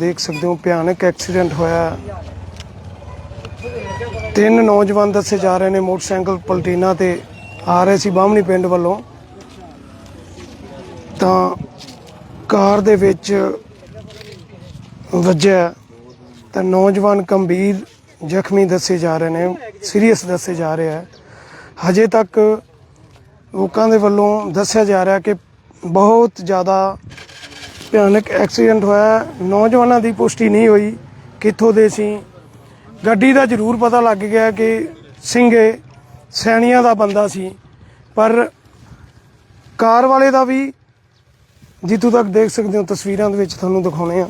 ਦੇਖ ਸਕਦੇ ਹੋ, ਭਿਆਨਕ ਐਕਸੀਡੈਂਟ ਹੋਇਆ। ਤਿੰਨ ਨੌਜਵਾਨ ਦੱਸੇ ਜਾ ਰਹੇ ਨੇ ਮੋਟਰਸਾਈਕਲ ਪਲਟੀਨਾ ਤੇ ਆ ਰਹੇ ਸੀ ਬਾਹਮਣੀ ਪਿੰਡ ਵੱਲੋਂ। ਤਾਂ ਕਾਰ ਦੇ ਵਿੱਚ ਵੱਜਿਆ। ਤਾਂ ਨੌਜਵਾਨ ਗੰਭੀਰ ਜ਼ਖਮੀ ਦੱਸੇ ਜਾ ਰਹੇ ਨੇ ਸੀਰੀਅਸ ਦੱਸੇ ਜਾ ਰਹੇ ਹੈ। ਹਜੇ ਤੱਕ ਲੋਕਾਂ ਦੇ ਵੱਲੋਂ ਦੱਸਿਆ ਜਾ ਰਿਹਾ ਕਿ ਬਹੁਤ ਜ਼ਿਆਦਾ ਭਿਆਨਕ ਐਕਸੀਡੈਂਟ ਹੋਇਆ। ਨੌਜਵਾਨਾਂ ਦੀ ਪੁਸ਼ਟੀ ਨਹੀਂ ਹੋਈ। ਕਿੱਥੋਂ ਦੇ ਸੀ? ਗੱਡੀ ਦਾ ਜ਼ਰੂਰ ਪਤਾ ਲੱਗ ਗਿਆ ਕਿ ਸਿੰਘੇ ਸੈਣੀਆਂ ਦਾ ਬੰਦਾ ਸੀ। ਪਰ ਕਾਰ ਵਾਲੇ ਦਾ ਵੀ ਜਿੱਥੋਂ ਤੱਕ ਦੇਖ ਸਕਦੇ ਹੋ, ਤਸਵੀਰਾਂ ਦੇ ਵਿੱਚ ਤੁਹਾਨੂੰ ਦਿਖਾਉਣੇ ਆ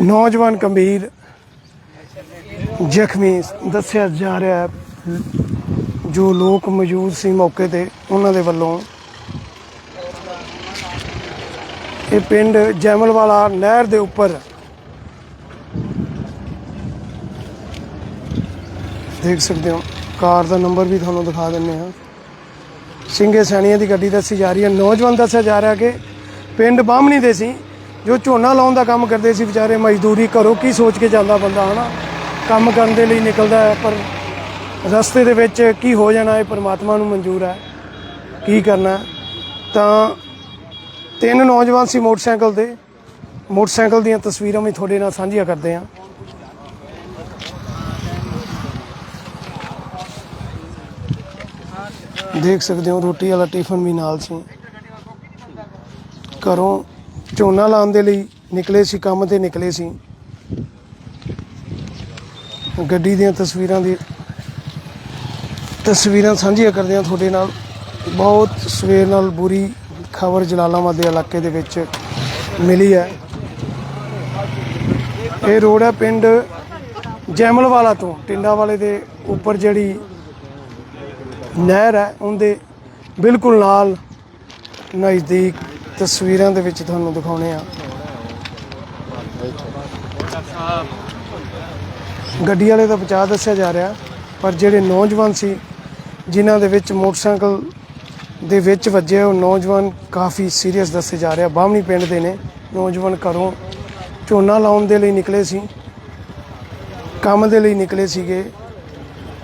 ਨੌਜਵਾਨ ਗੰਭੀਰ ਜ਼ਖਮੀ ਦੱਸਿਆ ਜਾ ਰਿਹਾ ਹੈ, ਜੋ ਲੋਕ ਮੌਜੂਦ ਸੀ ਮੌਕੇ ਤੇ, ਉਹਨਾਂ ਦੇ ਵੱਲੋਂ। ਇਹ ਪਿੰਡ ਜੈਮਲਵਾਲਾ ਨਹਿਰ ਦੇ ਉੱਪਰ ਦੇਖ ਸਕਦੇ ਹੋ। ਕਾਰ ਦਾ ਨੰਬਰ ਵੀ ਤੁਹਾਨੂੰ ਦਿਖਾ ਦਿੰਨੇ ਆ ਸਿੰਘੇ ਸੈਣੀਆਂ ਦੀ ਗੱਡੀ ਦੱਸੀ ਜਾ ਰਹੀ ਹੈ। ਨੌਜਵਾਨ ਦੱਸਿਆ ਜਾ ਰਿਹਾ ਕਿ ਪਿੰਡ ਬਾਹਮਣੀ ਦੇ ਸੀ, ਜੋ ਝੋਨਾ ਲਾਉਣ ਦਾ ਕੰਮ ਕਰਦੇ ਸੀ। ਵਿਚਾਰੇ ਮਜ਼ਦੂਰੀ ਕਰੋ, ਕੀ ਸੋਚ ਕੇ ਜਾਂਦਾ ਬੰਦਾ, ਹਨਾ? ਕੰਮ ਕਰਨ ਦੇ ਲਈ ਨਿਕਲਦਾ ਹੈ, ਪਰ ਰਸਤੇ ਦੇ ਵਿੱਚ ਕੀ ਹੋ ਜਾਣਾ ਇਹ ਪਰਮਾਤਮਾ ਨੂੰ ਮਨਜ਼ੂਰ ਹੈ। ਕੀ ਕਰਨਾ ਤਾਂ ਤਿੰਨ ਨੌਜਵਾਨ ਸੀ ਮੋਟਰਸਾਈਕਲ ਤੇ ਮੋਟਰਸਾਈਕਲ ਦੀਆਂ ਤਸਵੀਰਾਂ ਵੀ ਤੁਹਾਡੇ ਨਾਲ ਸਾਂਝੀਆਂ ਕਰਦੇ ਹਾਂ। ਦੇਖ ਸਕਦੇ ਹੋ, ਰੋਟੀ ਵਾਲਾ ਟਿਫਨ ਵੀ ਨਾਲ ਸੀ। ਘਰੋਂ ਝੋਨਾ ਲਾਉਣ ਦੇ ਲਈ ਨਿਕਲੇ ਸੀ, ਕੰਮ ਤੇ ਨਿਕਲੇ ਸੀ। ਗੱਡੀ ਦੀਆਂ ਤਸਵੀਰਾਂ ਦੀ ਤਸਵੀਰਾਂ ਸਾਂਝੀਆਂ ਕਰਦੇ ਹਾਂ ਤੁਹਾਡੇ ਨਾਲ ਬਹੁਤ ਸਵੇਰ ਨਾਲ ਬੁਰੀ ਖਬਰ ਜਲਾਲਾਬਾਦ ਦੇ ਇਲਾਕੇ ਦੇ ਵਿੱਚ ਮਿਲੀ ਹੈ। ਇਹ ਰੋਡ ਹੈ ਪਿੰਡ ਜੈਮਲਵਾਲਾ ਤੋਂ, ਟਿੰਡਾ ਵਾਲੇ ਦੇ ਉੱਪਰ ਜਿਹੜੀ ਨਹਿਰ ਹੈ, ਉਹਦੇ ਬਿਲਕੁਲ ਨਾਲ ਨਜ਼ਦੀਕ ਤਸਵੀਰਾਂ ਦੇ ਵਿੱਚ ਤੁਹਾਨੂੰ ਦਿਖਾਉਣੇ ਆ। ਗੱਡੀ ਵਾਲੇ ਦਾ ਬਚਾਅ ਦੱਸਿਆ ਜਾ ਰਿਹਾ, ਪਰ ਜਿਹੜੇ ਨੌਜਵਾਨ ਸੀ, ਜਿਨ੍ਹਾਂ ਦੇ ਵਿੱਚ ਮੋਟਰਸਾਈਕਲ ਦੇ ਵਿੱਚ ਵੱਜੇ ਉਹ ਨੌਜਵਾਨ ਕਾਫੀ ਸੀਰੀਅਸ ਦੱਸੇ ਜਾ ਰਿਹਾ। ਬਾਹਮਣੀ ਪਿੰਡ ਦੇ ਨੇ, ਨੌਜਵਾਨ ਘਰੋਂ ਝੋਨਾ ਲਾਉਣ ਦੇ ਲਈ ਨਿਕਲੇ ਸੀ, ਕੰਮ ਦੇ ਲਈ ਨਿਕਲੇ ਸੀਗੇ,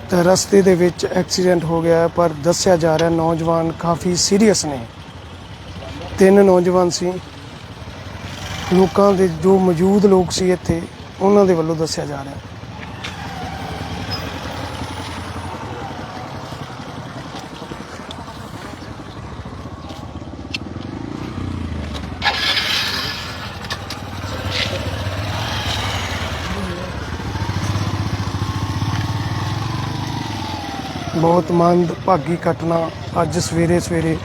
ਤਾਂ ਰਸਤੇ ਦੇ ਵਿੱਚ ਐਕਸੀਡੈਂਟ ਹੋ ਗਿਆ, ਪਰ ਦੱਸਿਆ ਜਾ ਰਿਹਾ, ਨੌਜਵਾਨ ਕਾਫੀ ਸੀਰੀਅਸ ਨੇ। ਤਿੰਨ ਨੌਜਵਾਨ ਸੀ। ਲੋਕਾਂ ਦੇ ਜੋ ਮੌਜੂਦ ਲੋਕ ਸੀ ਇੱਥੇ, ਉਹਨਾਂ ਦੇ ਵੱਲੋਂ ਦੱਸਿਆ ਜਾ ਰਿਹਾ। ਬਹੁਤ ਮੰਦਭਾਗੀ ਘਟਨਾ ਅੱਜ ਸਵੇਰੇ ਸਵੇਰੇ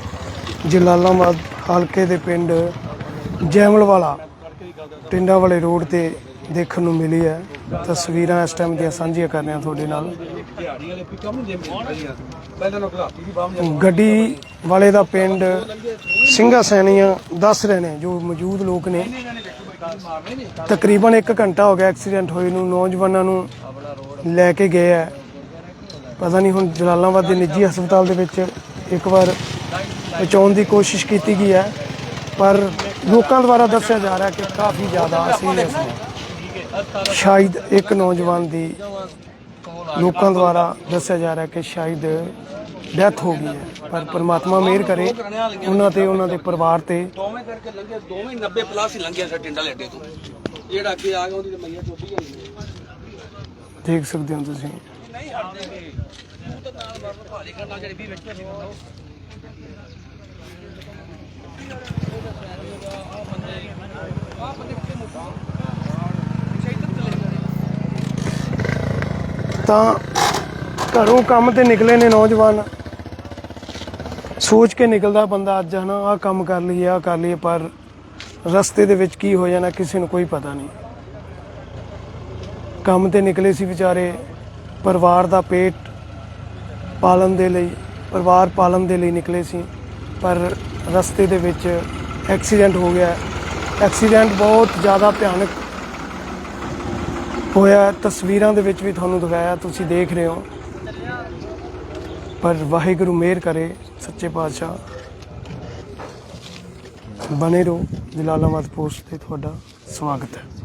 ਜਲਾਲਾਬਾਦ ਹਲਕੇ ਦੇ ਪਿੰਡ ਜੈਮਲਵਾਲਾ ਟਿੰਡਾ ਵਾਲੇ ਰੋਡ ਤੇ ਦੇਖਣ ਨੂੰ ਮਿਲੀ ਹੈ। ਤਸਵੀਰਾਂ ਇਸ ਟਾਈਮ ਦੀਆਂ ਸਾਂਝੀਆਂ ਕਰ ਰਹੇ ਹਾਂ ਤੁਹਾਡੇ ਨਾਲ। ਗੱਡੀ ਵਾਲੇ ਦਾ ਪਿੰਡ ਸਿੰਘਾ ਸੈਣੀਆਂ ਦੱਸ ਰਹੇ ਨੇ, ਜੋ ਮੌਜੂਦ ਲੋਕ ਨੇ। ਤਕਰੀਬਨ 1 ਘੰਟਾ ਹੋ ਗਿਆ ਐਕਸੀਡੈਂਟ ਹੋਏ ਨੂੰ, ਨੌਜਵਾਨਾਂ ਨੂੰ ਲੈ ਕੇ ਗਏ ਹੈ। ਪਤਾ ਨਹੀਂ ਹੁਣ ਜਲਾਲਾਬਾਦ ਦੇ ਨਿੱਜੀ ਹਸਪਤਾਲ ਦੇ ਵਿੱਚ ਇੱਕ ਵਾਰ ਪਹੁੰਚਾਉਣ ਦੀ ਕੋਸ਼ਿਸ਼ ਕੀਤੀ ਗਈ ਹੈ ਪਰ ਲੋਕਾਂ ਦੁਆਰਾ ਦੱਸਿਆ ਜਾ ਰਿਹਾ ਕਿ ਕਾਫੀ ਜ਼ਿਆਦਾ ਸੀਰੀਅਸ ਨੇ। ਸ਼ਾਇਦ ਇੱਕ ਨੌਜਵਾਨ ਦੀ ਲੋਕਾਂ ਦੁਆਰਾ ਦੱਸਿਆ ਜਾ ਰਿਹਾ ਕਿ ਸ਼ਾਇਦ ਡੈਥ ਹੋ ਗਈ ਹੈ ਪਰ ਪ੍ਰਮਾਤਮਾ ਮਿਹਰ ਕਰੇ ਉਹਨਾਂ ਤੇ ਉਹਨਾਂ ਦੇ ਪਰਿਵਾਰ ਤੇ। ਦੋਵੇਂ ਕਰਕੇ ਲੰਘਿਆ ਦੋਵੇਂ 90 ਪਲੱਸ ਹੀ ਲੰਘਿਆ ਸਾ ਟਿੰਡਾ ਲੈਟੇ ਤੋਂ। ਜਿਹੜਾ ਅੱਗੇ ਆ ਗਿਆ ਉਹਦੀ ਮਈਆ ਚੋਪੀ ਗਈ ਦੇਖ ਸਕਦੇ ਹੋ ਤੁਸੀਂ। ਨਹੀਂ ਹਟਦੇ ਤੂੰ ਤਾਂ ਨਾਲ ਮਾਰ ਭਾਲੀ ਕਰਨਾ ਜਿਹੜੀ ਵੀ ਵਿੱਚ ਸੀ ਬੰਦਾ ਤਾਂ ਘਰੋਂ ਕੰਮ ਤੇ ਨਿਕਲੇ ਨੇ ਨੌਜਵਾਨ। ਸੋਚ ਕੇ ਨਿਕਲਦਾ ਬੰਦਾ ਅੱਜ, ਹਨਾ, ਆਹ ਕੰਮ ਕਰ ਲਈਏ, ਆਹ ਕਰ ਲਈਏ, ਪਰ ਰਸਤੇ ਦੇ ਵਿੱਚ ਕੀ ਹੋ ਜਾਣਾ, ਕਿਸੇ ਨੂੰ ਕੋਈ ਪਤਾ ਨਹੀਂ। ਕੰਮ ਤੇ ਨਿਕਲੇ ਸੀ ਵਿਚਾਰੇ। ਪਰਿਵਾਰ ਦਾ ਪੇਟ ਪਾਲਣ ਦੇ ਲਈ, ਪਰਿਵਾਰ ਪਾਲਣ ਦੇ ਲਈ ਨਿਕਲੇ ਸੀ, ਪਰ ਰਸਤੇ ਦੇ ਵਿੱਚ ਐਕਸੀਡੈਂਟ ਹੋ ਗਿਆ। ਐਕਸੀਡੈਂਟ ਬਹੁਤ ਜ਼ਿਆਦਾ ਭਿਆਨਕ ਹੋਇਆ ਤਸਵੀਰਾਂ ਦੇ ਵਿੱਚ ਵੀ ਤੁਹਾਨੂੰ ਦਿਖਾਇਆ, ਤੁਸੀਂ ਦੇਖ ਰਹੇ ਹੋ। ਪਰ ਵਾਹਿਗੁਰੂ ਮਿਹਰ ਕਰੇ, ਸੱਚੇ ਪਾਤਸ਼ਾਹ। ਬਨੇ ਰਹੋ, ਜਲਾਲਾਬਾਦ ਪੋਸਟ ਤੇ ਤੁਹਾਡਾ ਸਵਾਗਤ ਹੈ।